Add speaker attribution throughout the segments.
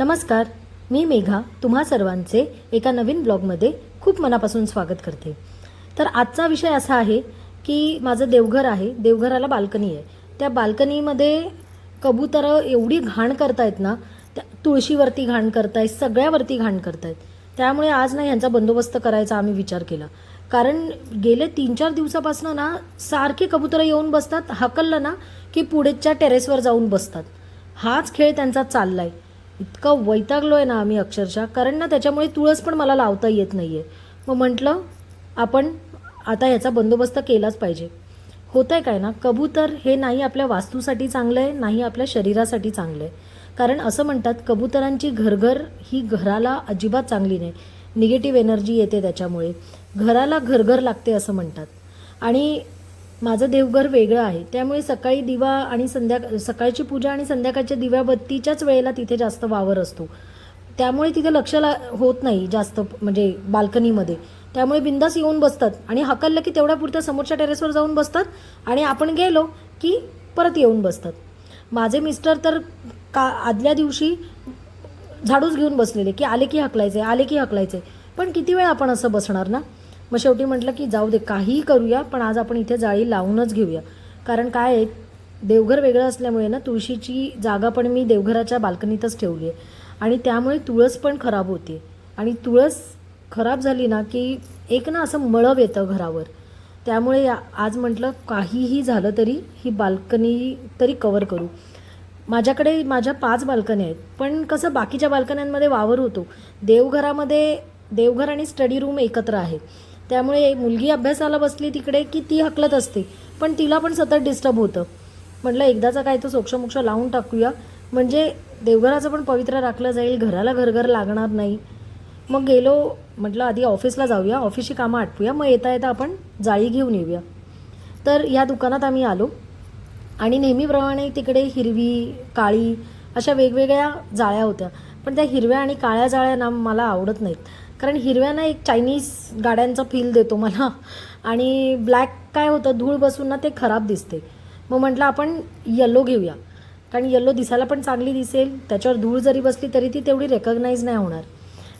Speaker 1: नमस्कार मी मेघा तुम्हा सर्वांचे एका नवीन ब्लॉगमध्ये खूप मनापासून स्वागत करते. तर आजचा विषय असा आहे की माझं देवघर आहे देवघराला बाल्कनी आहे. त्या बाल्कनीमध्ये कबुतरं एवढी घाण करतायत ना त्या तुळशीवरती घाण करतायत सगळ्यावरती घाण करतायत. त्यामुळे आज ना यांचा बंदोबस्त करायचा आम्ही विचार केला. कारण गेले तीन चार दिवसापासून ना सारखे कबुतरं येऊन बसतात हकललं ना की पुढेच्या टेरेसवर जाऊन बसतात. हाच खेळ त्यांचा चालला आहे इतकं वैतागलो आहे ना आम्ही अक्षरशः. कारण ना त्याच्यामुळे तुळस पण मला लावता येत नाही आहे मग म्हटलं आपण आता याचा बंदोबस्त केलाच पाहिजे. होत आहे काय ना कबूतर हे नाही आपल्या वास्तूसाठी चांगलं आहे नाही आपल्या शरीरासाठी चांगलं आहे कारण असं म्हणतात कबुतरांची घरघर ही घराला अजिबात चांगली नाही. निगेटिव्ह एनर्जी येते त्याच्यामुळे. घराला घरघर लागते असं म्हणतात. आणि माझं देवघर वेगळं आहे. त्यामुळे सकाळी दिवा आणि संध्या सकाळची पूजा आणि संध्याकाळच्या दिव्याबत्तीच्याच वेळेला तिथे जास्त वावर असतो. त्यामुळे तिथे लक्ष ला होत नाही जास्त म्हणजे बाल्कनीमध्ये. त्यामुळे बिंदास येऊन बसतात आणि हकललं की तेवढ्या समोरच्या टेरेसवर जाऊन बसतात आणि आपण गेलो की परत येऊन बसतात. माझे मिस्टर तर का आदल्या दिवशी झाडूच घेऊन बसलेले की आले की हकलायचे आले की हकलायचे पण किती वेळ आपण असं बसणार ना? मग शेवटी म्हटलं की जाऊ दे काहीही करूया पण आज आपण इथे जाळी लावूनच घेऊया. कारण काय आहे देवघर वेगळं असल्यामुळे ना तुळशीची जागा पण मी देवघराच्या बाल्कनीतच ठेवली आहे. आणि त्यामुळे तुळस पण खराब होते. आणि तुळस खराब झाली ना की एक ना असं मळव येतं घरावर. त्यामुळे आज म्हटलं काहीही झालं तरी ही बाल्कनी तरी कवर करू. माझ्याकडे माझ्या पाच बाल्कनी आहेत पण कसं बाकीच्या बाल्कन्यांमध्ये वावर होतो. देवघरामध्ये देवघर आणि स्टडी रूम एकत्र आहे. त्यामुळे मुलगी अभ्यासाला बसली तिकडे की ती हकलत असते. पण तिला पण सतत डिस्टर्ब होतं. म्हटलं एकदाचा काय तो सोक्षमोक्ष लावून टाकूया. म्हणजे देवघराचं पण पवित्र राखलं जाईल घराला घरघर लागणार नाही. मग गेलो म्हटलं आधी ऑफिसला जाऊया. ऑफिसची कामं आटपूया. मग येता येता आपण जाळी घेऊन येऊया. तर या दुकानात आम्ही आलो. आणि नेहमीप्रमाणे तिकडे हिरवी काळी अशा वेगवेगळ्या जाळ्या होत्या. पण त्या हिरव्या आणि काळ्या जाळ्या ना मला आवडत नाहीत. कारण हिरव्या ना एक चायनीज गाड्यांचा फील देतो मला. आणि ब्लॅक काय होतं धूळ बसून ना ते खराब दिसते. मग म्हटलं आपण यल्लो घेऊया. कारण यल्लो दिसायला पण चांगली दिसेल त्याच्यावर धूळ जरी बसली तरी ती तेवढी रेकग्नाईज नाही होणार.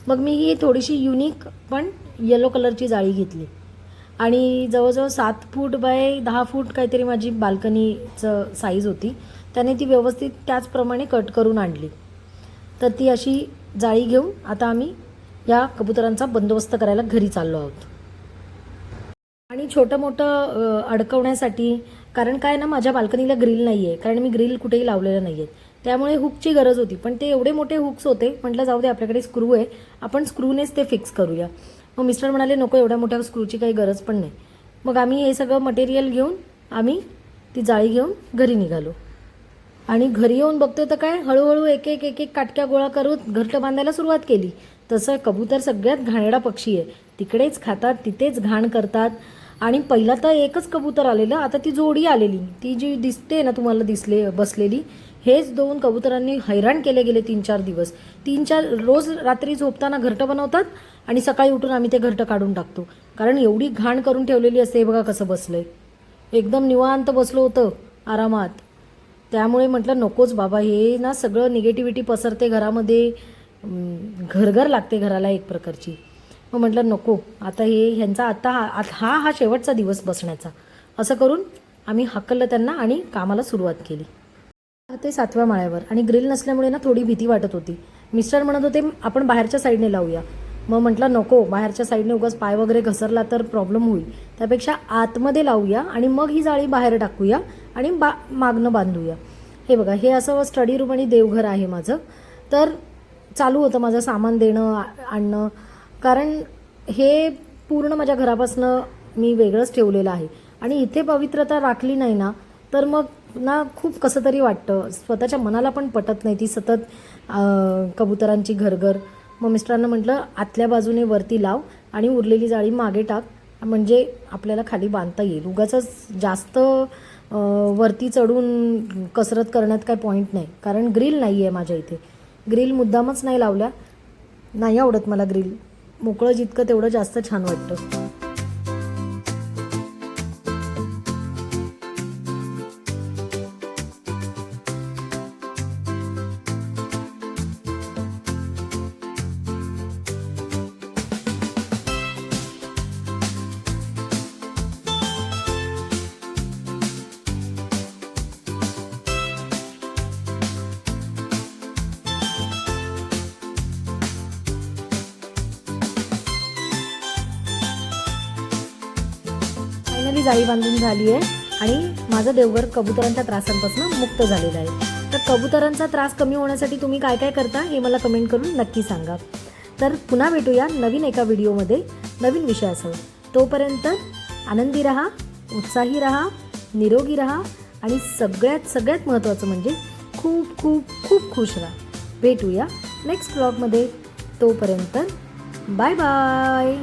Speaker 1: मग मी ही थोडीशी युनिक पण येलो कलरची जाळी घेतली. आणि जवळजवळ सात फूट बाय दहा फूट काहीतरी माझी बाल्कनीचं साईज होती. त्याने ती व्यवस्थित त्याचप्रमाणे कट करून आणली. तर ती अशी जाळी घेऊन आता आम्ही या कबुतरांचा बंदोबस्त करायला घरी चाललो आहोत. आणि छोटं मोठं अडकवण्यासाठी कारण काय ना माझ्या बाल्कनीला ग्रिल नाही आहे कारण मी ग्रिल कुठेही लावलेलं नाही आहेत त्यामुळे हुकची गरज होती पण ते एवढे मोठे हुक्स होते म्हटलं जाऊ दे आपल्याकडे स्क्रू आहे आपण स्क्रूनेच ते फिक्स करूया. मग मिस्टर म्हणाले नको एवढ्या मोठ्या स्क्रूची काही गरज पण नाही. मग आम्ही हे सगळं मटेरियल घेऊन आम्ही ती जाळी घेऊन घरी निघालो. आणि घरी येऊन बघतोय तर काय हळूहळू एक एक एक एक काटक्या गोळा करून घरटं बांधायला सुरुवात केली. तसं कबूतर सगळ्यात घाणेरडा पक्षी आहे. तिकडेच खातात तिथेच घाण करतात. आणि पहिला तर एकच कबूतर आलेलं आता ती जोडी आलेली. ती जी दिसते ना तुम्हाला दिसले बसलेली हेच दोन कबुतरांनी हैराण केले गेले तीन चार दिवस. तीन चार रोज रात्री झोपताना घरटं बनवतात आणि सकाळी उठून आम्ही ते घरटं काढून टाकतो. कारण एवढी घाण करून ठेवलेली असते हे बघा कसं बसलंय. एकदम निवांत बसलो होतं आरामात. त्यामुळे म्हटलं नकोच बाबा हे ना सगळं निगेटिव्हिटी पसरते घरामध्ये. घरघर लागते घराला एक प्रकारची. मग म्हटलं नको. आता हे ह्यांचा आता हा आत- हा हा शेवटचा दिवस बसण्याचा. असं करून आम्ही हाकललं त्यांना आणि कामाला सुरुवात केली. ते सातव्या माळ्यावर. आणि ग्रिल नसल्यामुळे ना थोडी भीती वाटत होती. मिस्टर म्हणत होते आपण बाहेरच्या साईडने लावूया. मग म्हटलं नको. बाहेरच्या साईडने उगाच पाय वगैरे घसरला तर प्रॉब्लेम होईल. त्यापेक्षा आतमध्ये लावूया आणि मग ही जाळी बाहेर टाकूया. आणि बा मागणं बांधूया. हे बघा हे असं स्टडी रूम आणि देवघर आहे माझं. तर चालू होतं माझं सामान देणं आ- आणणं. कारण हे पूर्ण माझ्या घरापासनं मी वेगळंच ठेवलेलं आहे. आणि इथे पवित्रता राखली नाही ना तर मग ना खूप कसं तरी वाटतं. स्वतःच्या मनाला पण पटत नाही ती सतत कबुतरांची घरघर. मग मिस्टरांना म्हटलं आतल्या बाजूने वरती लाव आणि उरलेली जाळी मागे टाक. म्हणजे आपल्याला खाली बांधता येईल. उगाच जास्त वरती चढून कसरत करण्यात काय पॉईंट नाही. कारण ग्रिल नाही आहे माझ्या इथे. ग्रिल मुद्दामच नाही लावल्या. नाही आवडत मला ग्रिल मोकळं जितकं तेवढं जास्त छान वाटतं. चांगली जाळी बांधून झाली आहे आणि माझं देवघर कबुतरांच्या त्रासांपासून मुक्त झालेलं आहे. तर कबुतरांचा त्रास कमी होण्यासाठी तुम्ही काय काय करता हे मला कमेंट करून नक्की सांगा. तर पुन्हा भेटूया नवीन एका व्हिडिओमध्ये. नवीन विषयासह. तोपर्यंत आनंदी रहा उत्साही रहा निरोगी रहा आणि सगळ्यात सगळ्यात महत्त्वाचं म्हणजे खूप खूप खूप खुश राहा. भेटूया नेक्स्ट ब्लॉगमध्ये तोपर्यंत बाय बाय